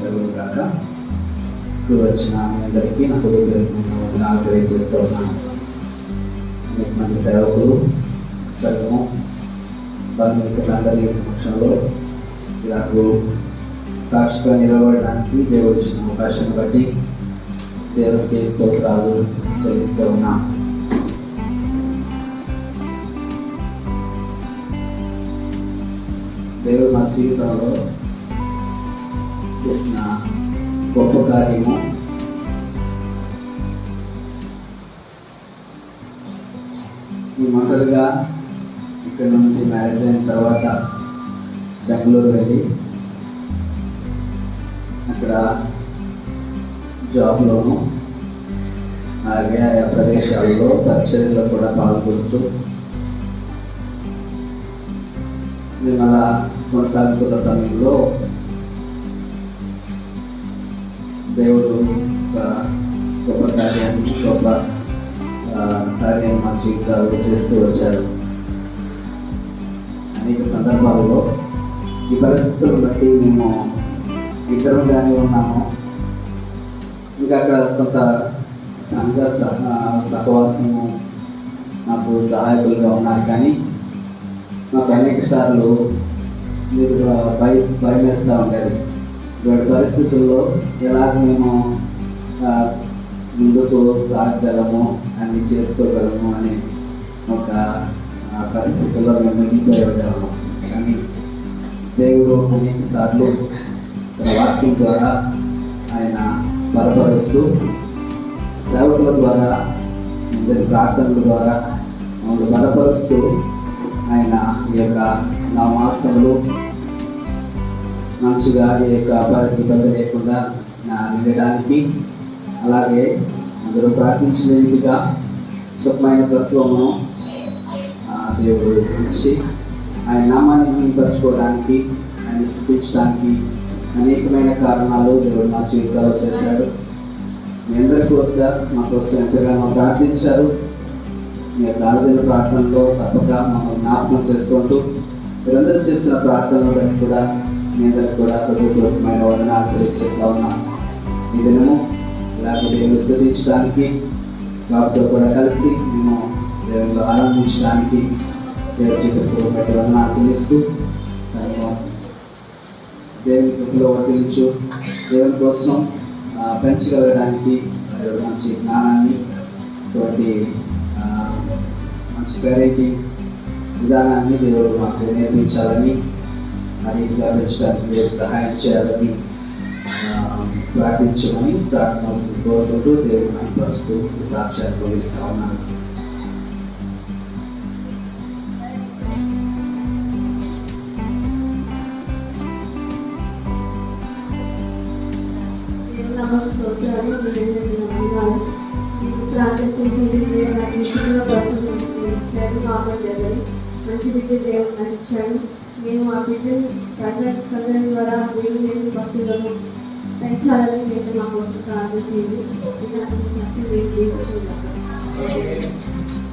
జరుగుతుంది ఇప్పుడు వచ్చిన మీ అందరికీ నా హృదయపూర్వకమైన తెలియజేస్తూ ఉన్నాను అనేక మంది సేవకులు సంఘం బంధుమిత్రులందరి సమక్షంలో ఇలాగూ సాక్షిగా నిలబడడానికి దేవుడు ఇచ్చిన అవకాశం బట్టి దేవుడికి స్తోత్రాలు చెల్లిస్తూ ఉన్నాను దేవుడు మా జీవితంలో చేసిన గొప్ప కార్యము. ఈ మొదలుగా ఇక్కడ నుంచి మ్యారేజ్ అయిన తర్వాత బెంగళూరు వెళ్ళి అక్కడ జాబ్లోను అలాగే ఆయా ప్రదేశాల్లో పరిచర్యలో కూడా పాల్గొచ్చు. మేము అలా కొనసాగుతున్న సమయంలో దేవుడు గొప్ప కార్యాన్ని గొప్ప కార్యం కార్యాన్ని మా జీవితాల్లో చేస్తూ వచ్చారు అనేక సందర్భాల్లో ఈ పరిస్థితులను బట్టి మేము ఇద్దరంగానే ఉన్నాము ఇంకా అక్కడ కొంత సంఘ సహ- సహవాసము నాకు సహాయకులుగా ఉన్నారు కానీ మాకు అనేక సార్లు మీరు భయ భయం వేస్తూ ఉండేది ఇటువంటి పరిస్థితుల్లో ఎలాగ మేము ముందుకు సాగగలము అన్ని చేసుకోగలము అనే ఒక పరిస్థితుల్లో మేము మిగిలిపోయేవాళ్ళము కానీ దేవుడు అనేక సార్లు వాక్యం ద్వారా ఆయన బలపరుస్తూ సేవకుల ద్వారా ఇద్దరి ప్రార్థనల ద్వారా మమ్మల్ని బలపరుస్తూ ఆయన ఈ యొక్క నా మాసంలో మంచిగా ఈ యొక్క పరిస్థితి ఇబ్బంది లేకుండా నా నిలడానికి అలాగే అందరూ ప్రార్థించిన రీతిగా సుఖమైన ప్రసవమును దేవుడు ఇచ్చి ఆయన నామాన్ని మహిమపరచుకోవడానికి ఆయన స్థితించడానికి అనేకమైన కారణాలు దేవుడు మా జీవితాల్లో చేశాడు. మీ అందరికీ వద్ద మా కోసం ఎంతగానో ప్రార్థించారు. మీ యొక్క ఆరుదిన ప్రార్థనలో తప్పక మమ్మల్ని జ్ఞాపకం చేసుకుంటూ మీరందరూ చేసిన ప్రార్థనలు కూడా మీ అందరికి కూడా హృదయపూర్వకమైన వందనాలు తెలియజేస్తా ఉన్నాం. ఈ దినము ఇలాగ దేవుని స్థుతించడానికి వారితో కూడా కలిసి మేము దేవునిలో ఆనందించడానికి దేవుడి వందనాలు చెల్లిస్తూ దేవుని కృపలో వర్తించు దేవుని కోసం పెంచగలగడానికి మంచి జ్ఞానాన్ని ఇటువంటి మంచి పేరెంటింగ్ విధానాన్ని దేవుడు మాకు నేర్పించాలని ఆ రీతిగా పెంచడానికి దేవుడు సహాయం చేయాలని ప్రార్థించమని ప్రార్థన కోరుకుంటూ దేవుని కనపరుస్తూ ఈ పోలిస్తా ఉన్నాను ప్రార్థన చేసేది దేవుడు నాకు కోసం ఇచ్చాడు మామూలు మంచి బిడ్డ దేవుడు నాకు ఇచ్చాడు. మేము ఆ బిడ్డని ప్రజల ప్రజల ద్వారా దేవుని భక్తులను పెంచాలని మీరు మా కోసం ప్రార్థన చేయండి ఇది అసలు సత్యం ఏంటి వచ్చింది